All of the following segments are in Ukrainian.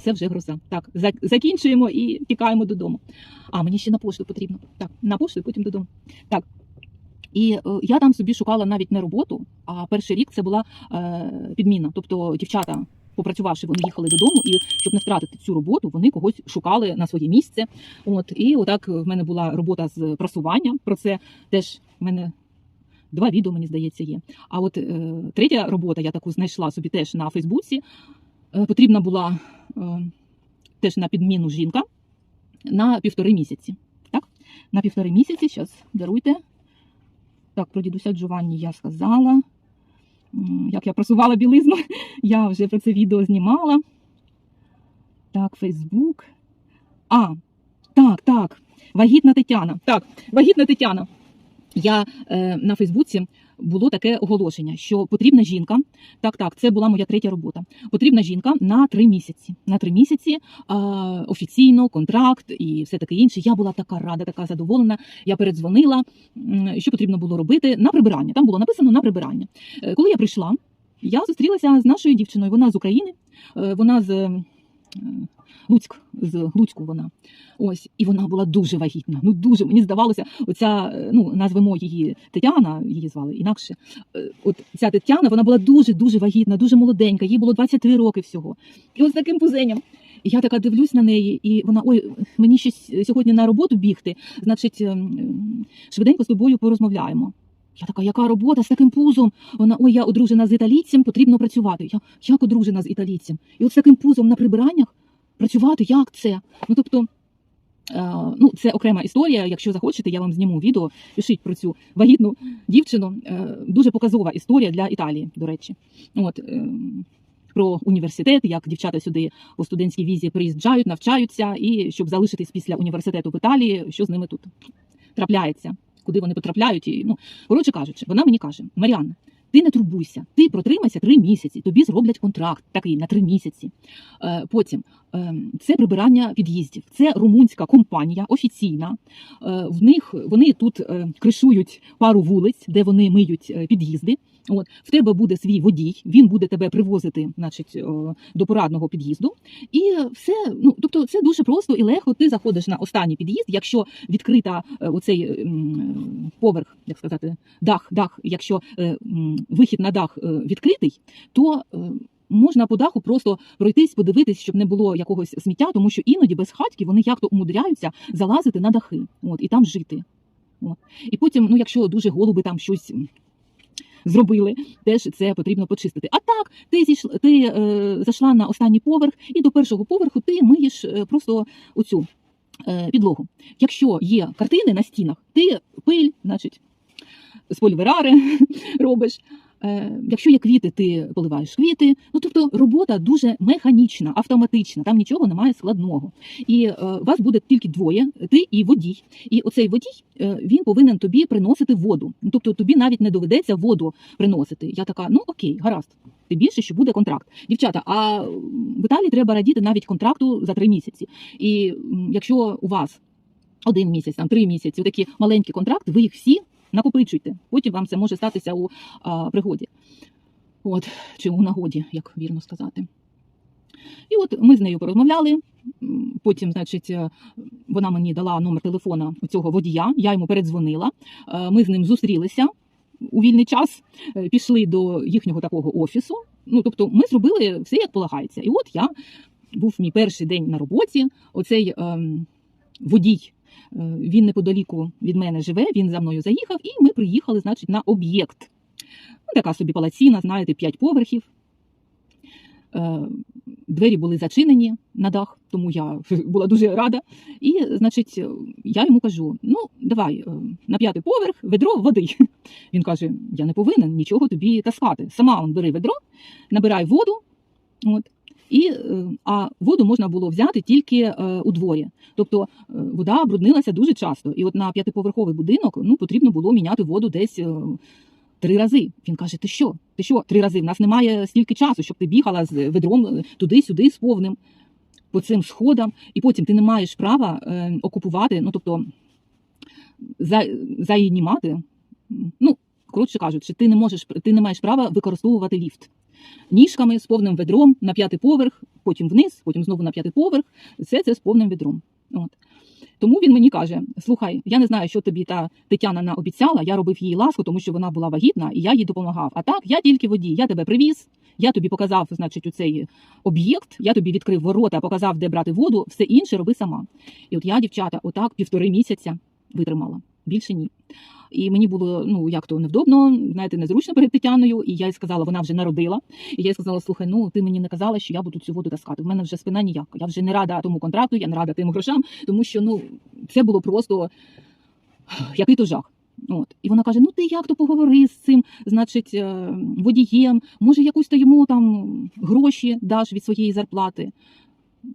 це вже гроза. Так, за- закінчуємо і тікаємо додому. А, мені ще на пошту потрібно. Так, на пошту потім додому. Так. І е, я там собі шукала навіть не роботу, а перший рік це була е, підміна. Тобто дівчата, попрацювавши, вони їхали додому, і щоб не втратити цю роботу, вони когось шукали на своє місце. От і отак в мене була робота з просування. Про це теж в мене два відео, мені здається, є. А от е, третя робота, я таку знайшла собі теж на Фейсбуці. Е, потрібна була е, теж на підміну жінка на півтори місяці. Так? На півтори місяці, зараз даруйте. Так, про дідуся Джованні я сказала. Як я просувала білизну, я вже про це відео знімала. Так, Фейсбук. А, так, так. Вагітна Тетяна. Так, вагітна Тетяна. Я е, на Фейсбуці було таке оголошення, що потрібна жінка. Так, так, це була моя третя робота. Потрібна жінка на три місяці. На три місяці е, офіційно, контракт і все таке інше. Я була така рада, така задоволена. Я передзвонила, що потрібно було робити на прибирання. Там було написано на прибирання. Е, Коли я прийшла, я зустрілася з нашою дівчиною. Вона з України, е, вона з е, Луцьк, з Луцьку вона. Ось, і вона була дуже вагітна. Ну дуже мені здавалося, оця е, ну назвемо її Тетяна, її звали інакше. Е, От ця Тетяна, вона була дуже дуже вагітна, дуже молоденька. Їй було 23 роки всього. І от з таким пузенням. І я така дивлюсь на неї, і вона ой, мені щось сьогодні на роботу бігти. Значить, ем, швиденько з тобою порозмовляємо. Я така, яка робота з таким пузом? Вона ой, я одружена з італійцем, потрібно працювати. Я як одружена з італійцем? І от з таким пузом на прибираннях працювати, як це? Ну тобто. е, Ну, це окрема історія. Якщо захочете, я вам зніму відео. Пишіть про цю вагітну дівчину. Е, Дуже показова історія для Італії, до речі. От е, про університет, як дівчата сюди у студентській візі приїжджають, навчаються, і щоб залишитись після університету в Італії, що з ними тут трапляється, куди вони потрапляють. І, ну, коротше кажучи, вона мені каже: Маріанна, ти не турбуйся, ти протримайся три місяці, тобі зроблять контракт такий на три місяці. Е, потім е, це прибирання під'їздів. Це румунська компанія офіційна. Е, в них вони тут е, кришують пару вулиць, де вони миють під'їзди. От в тебе буде свій водій, він буде тебе привозити, значить, до порадного під'їзду, і все. Ну тобто, це дуже просто і легко. Ти заходиш на останній під'їзд. Якщо відкрита е, оцей поверх, як сказати, дах, дах, якщо е, вихід на дах е, відкритий, то можна по даху просто пройтись, подивитись, щоб не було якогось сміття, тому що іноді без хатьки вони як то умудряються залазити на дахи, от і там жити. От. І потім, ну якщо дуже голуби там щось. Зробили, теж це потрібно почистити. А так, ти зійшла, ти е, зайшла на останній поверх, і до першого поверху ти миєш е, просто оцю е, підлогу. Якщо є картини на стінах, ти пиль, значить, спольверари робиш. Е, якщо є квіти, ти поливаєш квіти. Ну тобто робота дуже механічна, автоматична, там нічого немає складного. І е, вас буде тільки двоє, ти і водій. І оцей водій е, він повинен тобі приносити воду. Ну, тобто тобі навіть не доведеться воду приносити. Я така, ну окей, гаразд. Тим більше, що буде контракт. Дівчата, а в Італії треба радіти навіть контракту за три місяці. І якщо у вас один місяць, там три місяці, такі маленькі контракти, ви їх всі накопичуйте. Потім вам це може статися у а, пригоді. От, чи у нагоді, як вірно сказати. І от ми з нею порозмовляли. Потім, значить, е, вона мені дала номер телефона цього водія, я йому передзвонила. Е, Ми з ним зустрілися у вільний час, е, пішли до їхнього такого офісу. Ну, тобто, ми зробили все як полагається. І от я був мій перший день на роботі. Оцей ем, водій, він неподаліку від мене живе, він за мною заїхав, і ми приїхали, значить, на об'єкт. Ну, така собі палаціна, знаєте, п'ять поверхів. Е, Двері були зачинені на дах, тому я була дуже рада. І, значить, я йому кажу: ну, давай е, на п'ятий поверх ведро води. Він каже: Я не повинен нічого тобі таскати. Сама он бери ведро, набирай воду. От, і, е, а воду можна було взяти тільки е, у дворі. Тобто е, вода бруднилася дуже часто. І от на п'ятиповерховий будинок ну, потрібно було міняти воду десь три рази. Він каже: Ти що? Ти що? Три рази? В нас немає стільки часу, щоб ти бігала з ведром туди-сюди з повним по цим сходам, і потім ти не маєш права е, окупувати, ну тобто за, заїнімати. Ну, коротше кажучи, ти не можеш ти не маєш права використовувати ліфт. Ніжками з повним ведром на п'ятий поверх, потім вниз, потім знову на п'ятий поверх. Все це з повним ведром. От. Тому він мені каже: слухай, я не знаю, що тобі та Тетяна наобіцяла. Я робив їй ласку, тому що вона була вагітна, і я їй допомагав. А так, я тільки водій, я тебе привіз, я тобі показав, значить, у цей об'єкт, я тобі відкрив ворота, показав, де брати воду, все інше роби сама. І от я, дівчата, отак півтори місяця витримала. Більше ні. І мені було ну як то невдобно, знаєте, незручно перед Тетяною. І я їй сказала, вона вже народила. І я їй сказала: слухай, ну ти мені не казала, що я буду цю воду таскати. В мене вже спина ніяка. Я вже не рада тому контракту, я не рада тим грошам, тому що ну це було просто який то жах. От і вона каже: Ну ти як то поговори з цим, значить, е, водієм, може, якусь то йому там гроші даш від своєї зарплати.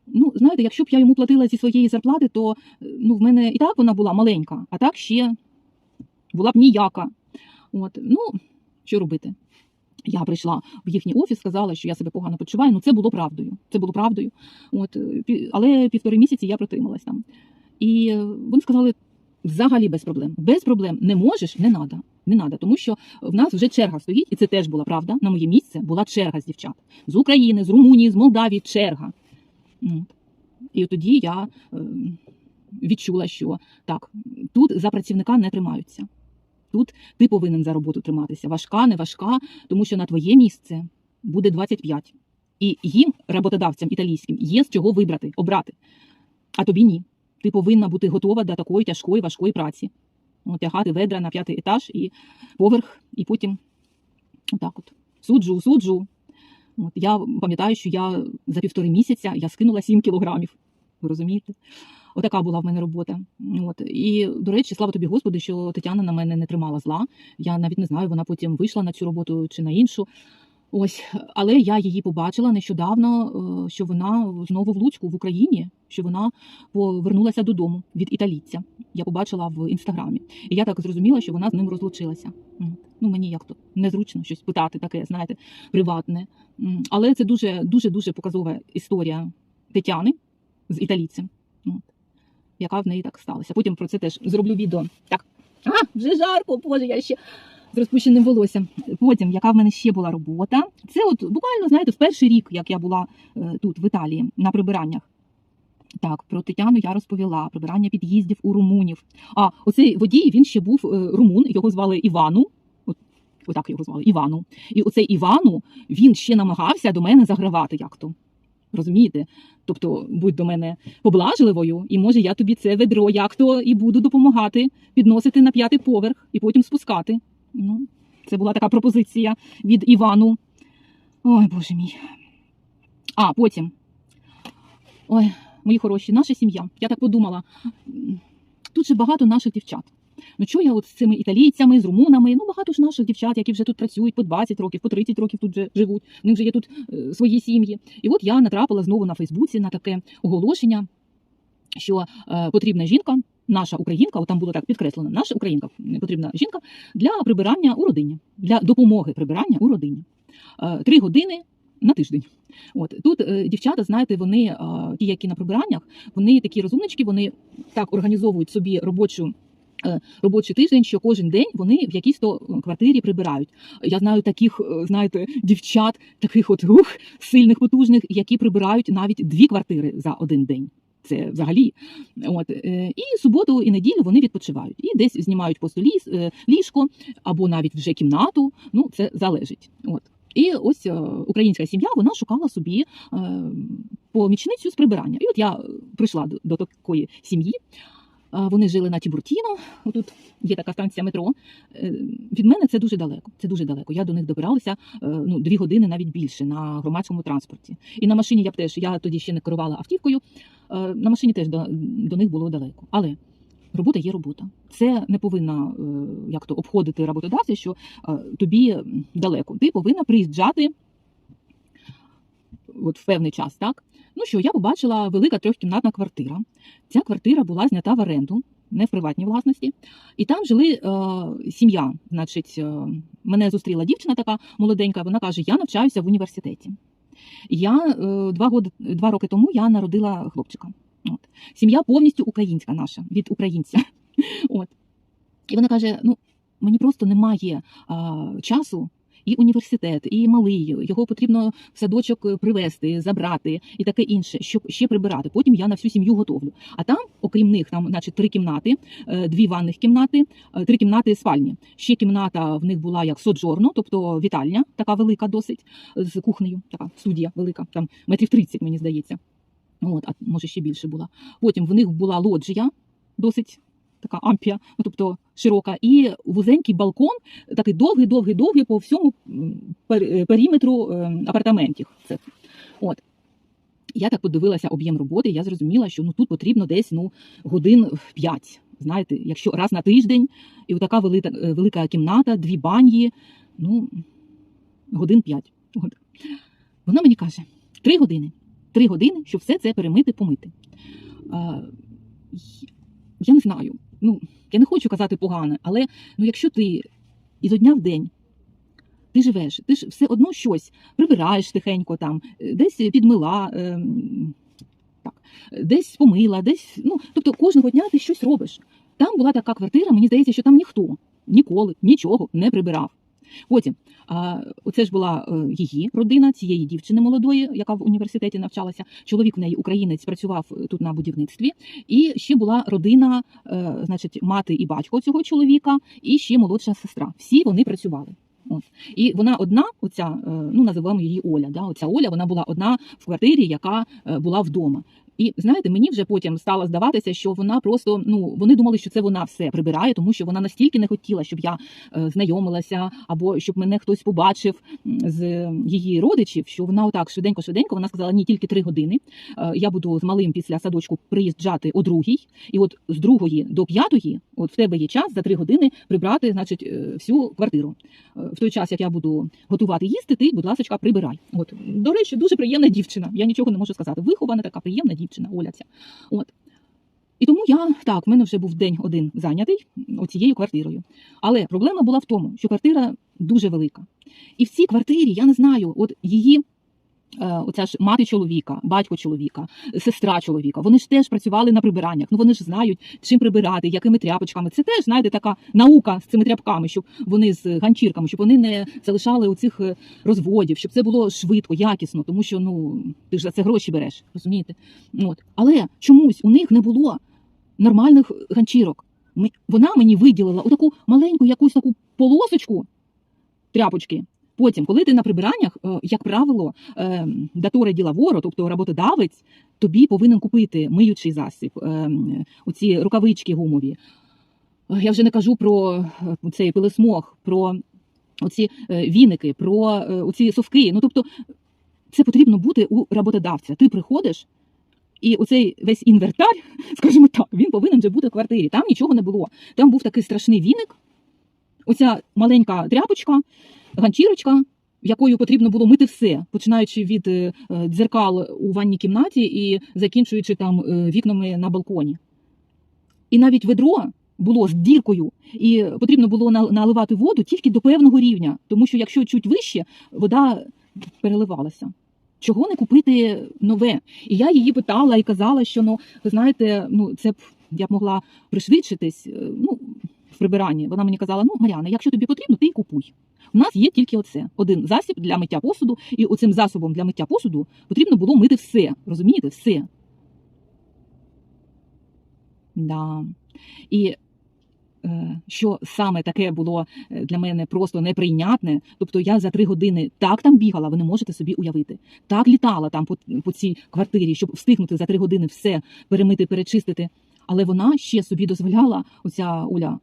Ну, знаєте, якщо б я йому платила зі своєї зарплати, то е, ну в мене і так вона була маленька, а так ще була б ніяка. От, ну, що робити? Я прийшла в їхній офіс, сказала, що я себе погано почуваю. Ну, це було правдою. Це було правдою. От, е, але півтори місяці я протрималась там. І е, вони сказали, взагалі без проблем. Без проблем не можеш, не надо. Не надо, тому що в нас вже черга стоїть, і це теж була правда. На моє місце була черга з дівчат з України, з Румунії, з Молдавії. Черга. І тоді я е, відчула, що так, тут за працівника не тримаються. Тут ти повинен за роботу триматися. Важка, не важка, тому що на твоє місце буде 25. І їм, роботодавцям італійським, є з чого вибрати, обрати. А тобі ні. Ти повинна бути готова до такої тяжкої, важкої праці. От, тягати ведра на п'ятий етаж і поверх, і потім отак от. Суджу, суджу. От, я пам'ятаю, що я за півтори місяця я скинула 7 кілограмів. Ви розумієте? Отака була в мене робота. От. І, до речі, слава тобі, Господи, що Тетяна на мене не тримала зла. Я навіть не знаю, вона потім вийшла на цю роботу чи на іншу. Ось, але я її побачила нещодавно, е, що вона знову в Луцьку в Україні, що вона повернулася додому від італійця. Я побачила в інстаграмі. І я так зрозуміла, що вона з ним розлучилася. Ну мені як то незручно щось питати, таке, знаєте, приватне. Але це дуже дуже дуже показова історія Тетяни з італійцем. Яка в неї так сталася. Потім про це теж зроблю відео. Так, а, вже жарко, боже, я ще з розпущеним волоссям. Потім, яка в мене ще була робота. Це от буквально, знаєте, в перший рік, як я була е, тут, в Італії, на прибираннях. Так, про Тетяну я розповіла, прибирання під'їздів у румунів. А оцей водій він ще був е, румун, його звали Івану. От, отак його звали Івану. І оцей Івану він ще намагався до мене загравати як то. Розумієте? Тобто, будь до мене поблажливою, і може я тобі це ведро як то і буду допомагати підносити на п'ятий поверх і потім спускати. Ну, це була така пропозиція від Івану. Ой, боже мій. А потім. Ой, мої хороші, наша сім'я. Я так подумала. Тут же багато наших дівчат. Ну чого я от з цими італійцями, з румунами? Ну багато ж наших дівчат, які вже тут працюють по 20 років, по 30 років тут вже живуть. В них вже є тут е, свої сім'ї. І от я натрапила знову на Фейсбуці на таке оголошення, що е, потрібна жінка, наша українка, от там було так підкреслено, наша українка потрібна жінка для прибирання у родині, для допомоги прибирання у родині. Е, Три години на тиждень. От тут е, дівчата, знаєте, вони е, ті, які на прибираннях, вони такі розумнички, вони так організовують собі робочу. Робочий тиждень, що кожен день вони в якійсь то квартирі прибирають. Я знаю таких, знаєте, дівчат, таких от рух сильних, потужних, які прибирають навіть дві квартири за один день. Це взагалі. От е, і суботу і неділю вони відпочивають і десь знімають по столі е, ліжко або навіть вже кімнату. Ну це залежить. От і ось е, українська сім'я вона шукала собі помічницю з прибирання. І от я прийшла до такої сім'ї. Вони жили на Тібуртіно. Отут є така станція метро. Е, Від мене це дуже далеко. Це дуже далеко. Я до них добиралася е, ну дві години, навіть більше на громадському транспорті. І на машині я б теж я тоді ще не керувала автівкою. е, На машині теж до, до них було далеко. Але робота є робота. Це не повинна як то обходити роботодавця, що тобі далеко. Ти повинна приїжджати от в певний час, так? Ну що, я побачила велика трьохкімнатна квартира. Ця квартира була знята в оренду, не в приватній власності. І там жили е, сім'я. Значить, е, мене зустріла дівчина така молоденька. Вона каже: Я навчаюся в університеті. Я е, два, годи, два роки тому я народила хлопчика. От. Сім'я повністю українська наша від українця. От. І вона каже: ну, мені просто немає а, часу. І університет, і малий, його потрібно в садочок привезти, забрати і таке інше, щоб ще прибирати. Потім я на всю сім'ю готовлю. А там, окрім них, там, значить, три кімнати, е, дві ванних кімнати, е, три кімнати спальні. Ще кімната в них була як соджорно, тобто вітальня, така велика досить, з кухнею, така студія велика, там метрів 30, мені здається. От, а може ще більше була. Потім в них була лоджія, досить така ампія, ну тобто широка, і вузенький балкон, такий довгий, довгий, довгий по всьому е, периметру е, апартаментів. Це. От. Я так подивилася об'єм роботи, я зрозуміла, що ну тут потрібно десь ну годин 5. Знаєте, якщо раз на тиждень, і така велика, е, велика кімната, дві банї, ну годин 5. От. Вона мені каже: три години. Три години, щоб все це перемити, помити. А, я не знаю. Ну, я не хочу казати погане, але ну, якщо ти із дня в день ти живеш, ти ж все одно щось прибираєш тихенько там, десь підмила, е, так, десь помила, десь. Ну, тобто кожного дня ти щось робиш. Там була така квартира, мені здається, що там ніхто ніколи нічого не прибирав. Потім, а, оце ж була е, її родина, цієї дівчини молодої, яка в університеті навчалася. Чоловік в неї українець працював е, тут на будівництві. І ще була родина, е, значить, мати і батько цього чоловіка, і ще молодша сестра. Всі вони працювали. От. І вона одна, оця, ну називаємо її Оля. Да? Оця Оля, вона була одна в квартирі, яка була вдома. І знаєте, мені вже потім стало здаватися, що вона просто ну вони думали, що це вона все прибирає, тому що вона настільки не хотіла, щоб я е, знайомилася, або щоб мене хтось побачив з її родичів, що вона отак швиденько, швиденько вона сказала: ні, тільки три години. Е, я буду з малим після садочку приїжджати о другій, і от з другої до п'ятої, от в тебе є час за три години прибрати, значить, е, всю квартиру. В той час, як я буду готувати їсти, ти, будь ласка, прибирай. От до речі, дуже приємна дівчина. Я нічого не можу сказати. Вихована така приємна дівчина, Оля ця. От. І тому я так, в мене вже був день один зайнятий оцією квартирою. Але проблема була в тому, що квартира дуже велика. І в цій квартирі я не знаю, от її. Е, Оця ж мати чоловіка, батько чоловіка, сестра чоловіка. Вони ж теж працювали на прибираннях. Ну вони ж знають, чим прибирати, якими тряпочками. Це теж знаєте, така наука з цими тряпками, щоб вони з ганчірками, щоб вони не залишали оцих е, розводів, щоб це було швидко, якісно, тому що ну ти ж за це гроші береш, розумієте? От. Але чомусь у них не було нормальних ганчірок. Вона мені виділила отаку маленьку якусь таку полосочку тряпочки. Потім, коли ти на прибираннях, е, як правило, е, даторе ділаворо, тобто роботодавець, тобі повинен купити миючий засіб, оці рукавички гумові. Е, Я вже не кажу про е, цей пилисмог, про оці віники, про оці совки. Ну тобто, це потрібно бути у роботодавця. Ти приходиш, і оцей весь інвертар, скажімо так, він повинен вже бути в квартирі. Там нічого не було. Там був такий страшний віник, оця маленька тряпочка, ганчірочка, якою потрібно було мити все, починаючи від е, дзеркал у ванній кімнаті і закінчуючи там е, вікнами на балконі. І навіть ведро було з діркою, і потрібно було наливати воду тільки до певного рівня, тому що якщо чуть вище, вода переливалася. Чого не купити нове? І я її питала і казала, що ну ви знаєте, ну це б я б могла пришвидшитись. е, Ну в прибиранні. Вона мені казала: ну Маріана, якщо тобі потрібно, ти й купуй. У нас є тільки оце: один засіб для миття посуду, і оцим засобом для миття посуду потрібно було мити все. Розумієте, все. Да. І е, що саме таке було е, для мене просто неприйнятне. Тобто я за три години так там бігала, ви не можете собі уявити. Так літала там по, по цій квартирі, щоб встигнути за три години все перемити, перечистити. Але вона ще собі дозволяла, оця Оля, е,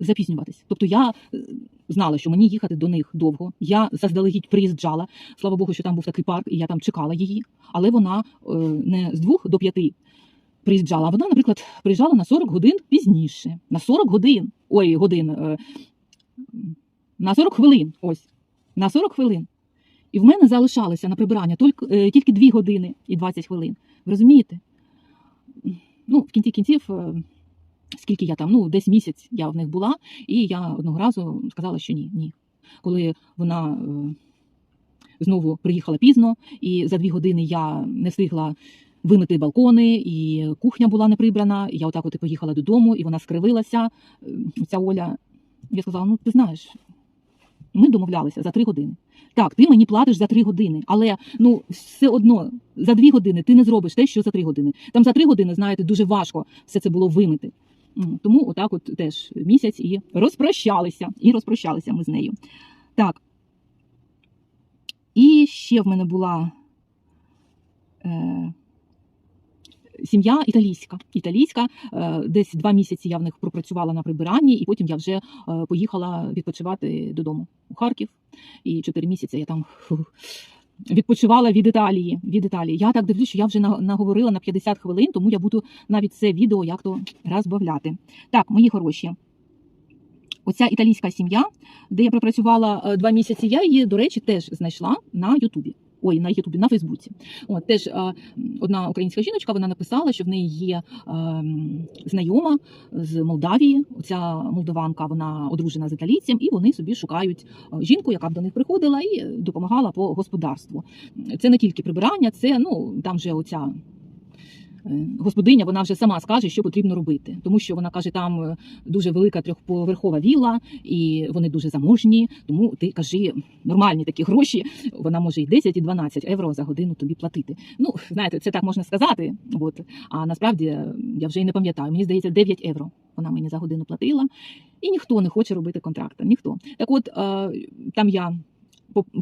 запізнюватись. Тобто я е, знала, що мені їхати до них довго. Я заздалегідь приїжджала. Слава Богу, що там був такий парк, і я там чекала її. Але вона е, не з двох до п'яти приїжджала. Вона, наприклад, приїжджала на 40 годин пізніше. На 40 годин. Ой, годин. е, На 40 хвилин. Ось. На 40 хвилин. І в мене залишалося на прибирання тільки, е, тільки 2 години і 20 хвилин. Ви розумієте? Ну, в кінці кінців, е, скільки я там, ну, десь місяць я в них була, і я одного разу сказала, що ні, ні. Коли вона е, знову приїхала пізно, і за дві години я не встигла вимити балкони, і кухня була не прибрана. і Я отак от і поїхала додому, і вона скривилася. е, Ця Оля. Я сказала: ну ти знаєш, ми домовлялися за три години. Так, ти мені платиш за три години, але ну все одно за дві години ти не зробиш те, що за три години. Там за три години, знаєте, дуже важко все це було вимити. Тому отак, от теж місяць і розпрощалися. І розпрощалися ми з нею. Так. І ще в мене була е, сім'я італійська. Італійська. Е, десь два місяці я в них пропрацювала на прибиранні, і потім я вже е, поїхала відпочивати додому у Харків. І чотири місяці я там фух, відпочивала від Італії. Від Італії. Я так дивлюсь, що я вже наговорила на 50 хвилин, тому я буду навіть це відео як то розбавляти. Так, мої хороші. Оця італійська сім'я, де я пропрацювала е, два місяці, я її, до речі, теж знайшла на Ютубі. Ой, на Ютубі, на Фейсбуці. От теж е, одна українська жіночка вона написала, що в неї є е, знайома з Молдавії. Оця молдаванка, вона одружена з італійцем, і вони собі шукають жінку, яка б до них приходила і е, допомагала по господарству. Це не тільки прибирання, це ну там же оця. Е, Господиня, вона вже сама скаже, що потрібно робити, тому що вона каже, там е, дуже велика трьохповерхова вілла, і вони дуже заможні. Тому ти кажи нормальні такі гроші. Вона може і 10, і 12 євро за годину тобі платити. Ну знаєте, це так можна сказати. От а насправді е, я вже й не пам'ятаю. Мені здається, 9 євро вона мені за годину платила, і ніхто не хоче робити контракта. Ніхто так, от там я.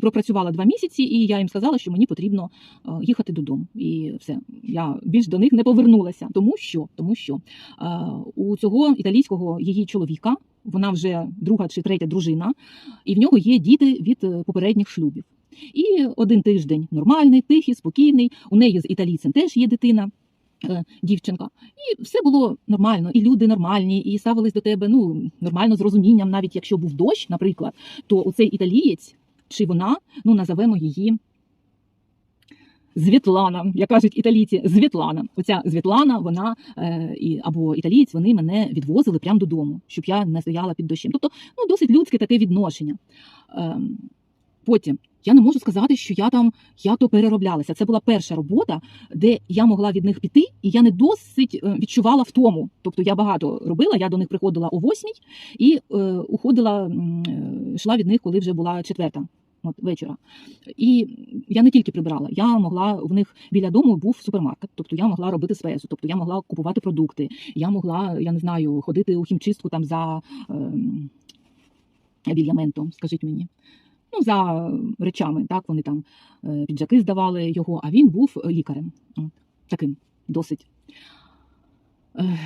Пропрацювала два місяці, і я їм сказала, що мені потрібно е, їхати додому. І все, я більш до них не повернулася. Тому що, тому що е, у цього італійського її чоловіка вона вже друга чи третя дружина, і в нього є діти від е, попередніх шлюбів. І один тиждень нормальний, тихий, спокійний. У неї з італійцем теж є дитина. Дівчинка, і все було нормально, і люди нормальні, і ставились до тебе ну нормально з розумінням, навіть якщо був дощ, наприклад, то оцей італієць чи вона, ну назовемо її Звітлана, як кажуть італійці, Звітлана. Оця Звітлана, вона е, і або італієць, вони мене відвозили прямо додому, щоб я не стояла під дощем. Тобто, ну досить людське таке відношення. Ем, потім я не можу сказати, що я там як то перероблялася. Це була перша робота, де я могла від них піти, і я не досить е, відчувала втому. Тобто я багато робила. Я до них приходила о восьмій і е, уходила, е, йшла від них, коли вже була четверта. От вечора. І я не тільки прибирала, я могла в них біля дому був супермаркет, тобто я могла робити спецу, тобто я могла купувати продукти, я могла, я не знаю, ходити у хімчистку там за ем, авільяментом, скажіть мені. Ну, за речами, так, вони там е, піджаки здавали його, а він був лікарем. Таким досить е,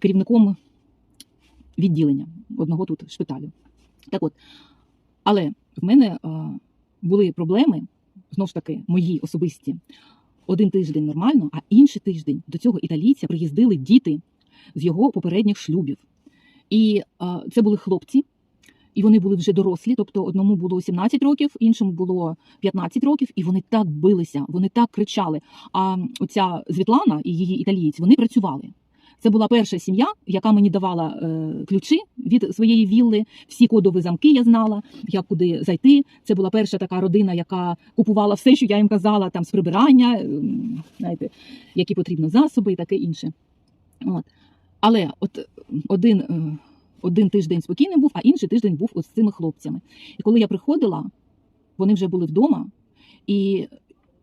керівником відділення одного тут шпиталю. Так от, але в мене е, були проблеми, знову ж таки, мої особисті. Один тиждень нормально, а інший тиждень до цього італійця приїздили діти з його попередніх шлюбів. І е, це були хлопці, і вони були вже дорослі, тобто одному було 17 років, іншому було 15 років, і вони так билися, вони так кричали. А оця Звітлана і її італієць вони працювали. Це була перша сім'я, яка мені давала е, ключі від своєї вілли. Всі кодові замки я знала, як куди зайти. Це була перша така родина, яка купувала все, що я їм казала, там з прибирання, ем, знаєте, які потрібно засоби і таке інше. От. Але от один, е, один тиждень спокійним був, а інший тиждень був от з цими хлопцями. І коли я приходила, вони вже були вдома, і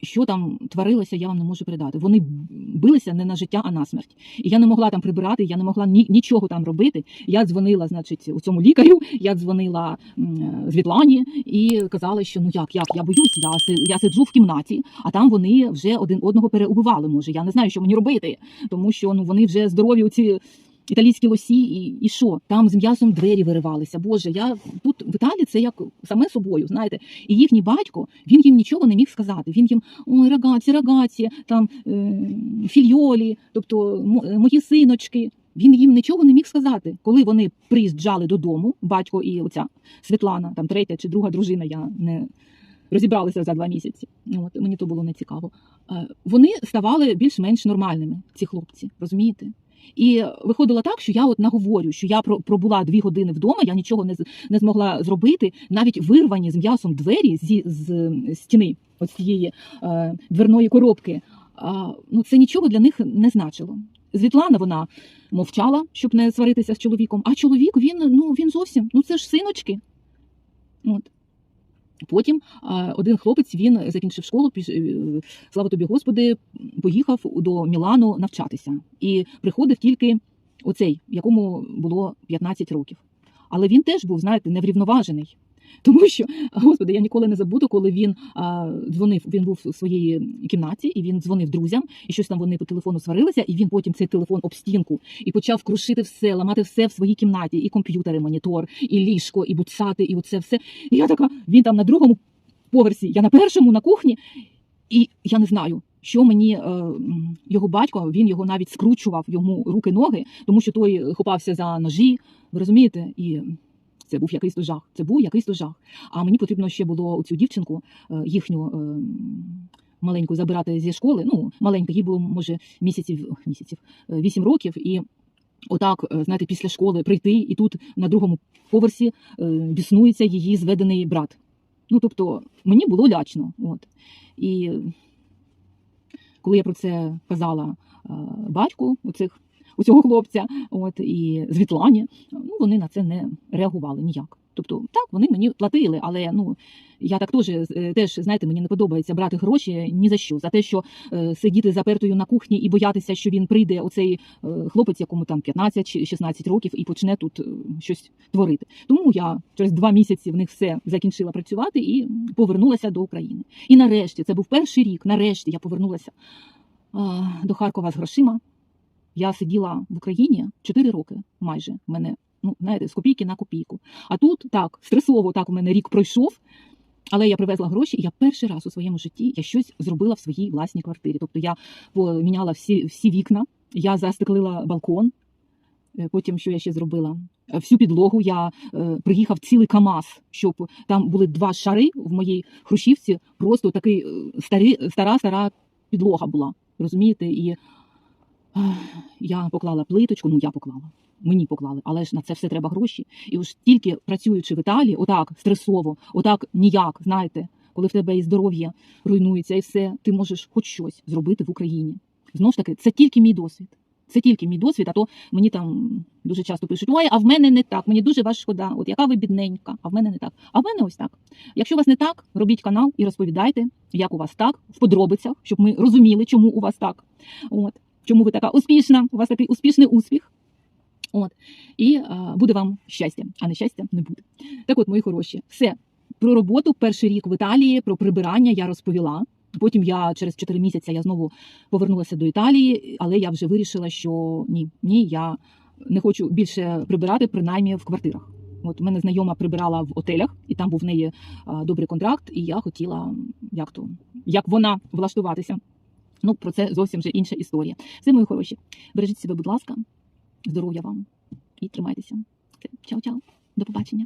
що там творилося, я вам не можу передати. Вони билися не на життя, а на смерть. І я не могла там прибирати, я не могла ні, нічого там робити. Я дзвонила, значить, у цьому лікарю, я дзвонила м, Світлані і казала, що ну як, як, я боюсь, я, я сиджу в кімнаті, а там вони вже один одного переубивали. Може, я не знаю, що мені робити, тому що ну вони вже здорові оці. Італійські лосі, і, і що? Там з м'ясом двері виривалися. Боже, я тут в Італії це як саме собою, знаєте. І їхній батько він їм нічого не міг сказати. Він їм ой, рагаці, рагаці, там е, фільйолі, тобто е, мої синочки. Він їм нічого не міг сказати. Коли вони приїжджали додому, батько і оця Світлана, там третя чи друга дружина, я не розібралася за два місяці. От мені то було не цікаво. Е, Вони ставали більш-менш нормальними, ці хлопці, розумієте? І виходило так, що я от наговорю, що я пробула дві години вдома, я нічого не, не змогла зробити, навіть вирвані з м'ясом двері зі з стіни ось цієї е, дверної коробки. А, ну це нічого для них не значило. Світлана вона мовчала, щоб не сваритися з чоловіком. А чоловік він ну він зовсім ну це ж синочки. От. Потім один хлопець він закінчив школу, е, слава тобі Господи, поїхав до Мілану навчатися і приходив тільки оцей, якому було 15 років. Але він теж був, знаєте, неврівноважений. Тому що, господи, я ніколи не забуду, коли він а, дзвонив. Він був у своїй кімнаті, і він дзвонив друзям, і щось там вони по телефону сварилися, і він потім цей телефон об стінку і почав крушити все, ламати все в своїй кімнаті, і комп'ютери, монітор, і ліжко, і буцати, і оце все. І я така, він там на другому поверсі, я на першому на кухні, і я не знаю. Що мені е, його батько, він його навіть скручував йому руки-ноги, тому що той хопався за ножі, ви розумієте? І це був якийсь то жах. Це був якийсь то жах. А мені потрібно ще було цю дівчинку, е, їхню е, маленьку забирати зі школи. Ну, маленька, їй було, може, місяців, місяців, е, вісім років. І отак, знаєте, після школи прийти, і тут на другому поверсі біснується її зведений брат. Ну, тобто, мені було лячно. От. І коли я про це казала батьку оцих, у цього хлопця, от і Світлані, ну вони на це не реагували ніяк. Тобто, так, вони мені платили, але ну я так теж е, теж знаєте, мені не подобається брати гроші ні за що. За те, що е, сидіти запертою на кухні і боятися, що він прийде, оцей е, хлопець, якому там 15 чи 16 років, і почне тут е, щось творити. Тому я через два місяці в них все закінчила працювати і повернулася до України. І нарешті, це був перший рік. Нарешті я повернулася а, до Харкова з грошима. Я сиділа в Україні 4 роки майже. Мене, ну, знаєте, з копійки на копійку. А тут так, стресово так у мене рік пройшов, але я привезла гроші, і я перший раз у своєму житті я щось зробила в своїй власній квартирі. Тобто я поміняла всі, всі вікна, я застеклила балкон. Е, Потім що я ще зробила? Всю підлогу я е, приїхав цілий КАМАЗ, щоб там були два шари в моїй хрущівці. Просто такий е, старі, стара, стара підлога була. Розумієте? І Я поклала плиточку, ну я поклала. Мені поклали, але ж на це все треба гроші. І ось тільки працюючи в Італії, отак стресово, отак ніяк, знаєте, коли в тебе і здоров'я руйнується, і все, ти можеш хоч щось зробити в Україні. Знову ж таки, це тільки мій досвід. Це тільки мій досвід, а то мені там дуже часто пишуть: ой, а в мене не так, мені дуже вас шкода, от яка ви бідненька, а в мене не так. А в мене ось так. Якщо у вас не так, робіть канал і розповідайте, як у вас так, в подробицях, щоб ми розуміли, чому у вас так. От чому ви така успішна, у вас такий успішний успіх. От. І а, буде вам щастя, а нещастя не буде. Так от, мої хороші, все. Про роботу перший рік в Італії, про прибирання я розповіла. Потім я через 4 місяці я знову повернулася до Італії, але я вже вирішила, що ні, ні, я не хочу більше прибирати, принаймні в квартирах. От у мене знайома прибирала в отелях, і там був в неї добрий контракт, і я хотіла як то, як вона влаштуватися. Ну, про це зовсім вже інша історія. Все, мої хороші. Бережіть себе, будь ласка, здоров'я вам і тримайтеся. Чао-чао. До побачення.